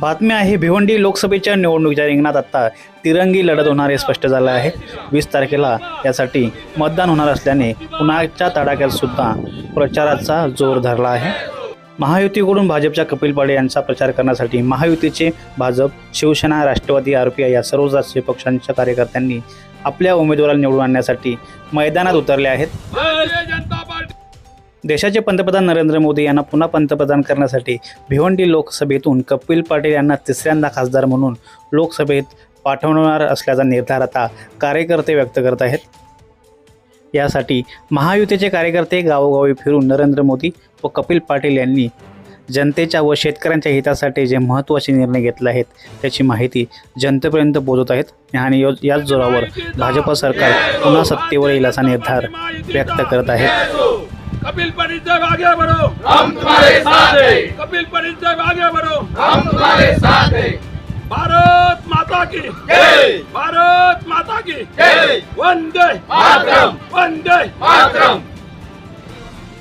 बातम्या आहे भिवंडी लोकसभेच्या निवडणुकीच्या रिंगणात आता तिरंगी लढत होणार हे स्पष्ट झालं आहे. वीस तारखेला यासाठी मतदान होणार असल्याने उन्हाच्या तडाख्यात सुद्धा प्रचाराचा जोर धरला आहे. महायुतीकडून भाजपच्या कपिल पाडे यांचा प्रचार करण्यासाठी महायुतीचे भाजप शिवसेना राष्ट्रवादी आरोपी या सर्व राष्ट्रीय पक्षांच्या कार्यकर्त्यांनी आपल्या उमेदवाराला निवडून आणण्यासाठी मैदानात उतरले आहेत. जनता देशाचे पंतप्रधान नरेंद्र मोदी यांना पुन्हा पंतप्रधान करण्यासाठी भिवंडी लोकसभेतून कपिल पाटील यांना तिसऱ्यांदा खासदार म्हणून लोकसभेत पाठवणार असल्याचा निर्धार आता कार्यकर्ते व्यक्त करत आहेत. यासाठी महायुतीचे कार्यकर्ते गावोगावी फिरून नरेंद्र मोदी व कपिल पाटील यांनी जनतेच्या व शेतकऱ्यांच्या हितासाठी जे महत्त्वाचे निर्णय घेतले आहेत त्याची माहिती जनतेपर्यंत पोहोचत आहेत आणि यो- याच जोरावर भाजप सरकार पुन्हा सत्तेवर येईल असा निर्धार व्यक्त करत आहेत. कपिल पटेल साहब आगे बढ़ो। हम तुम्हारे साथ हैं। कपिल पटेल साहब आगे बढ़ो। हम तुम्हारे साथ हैं। भारत माता की। जय। भारत माता की। जय। वंदे मातरम। वंदे मातरम।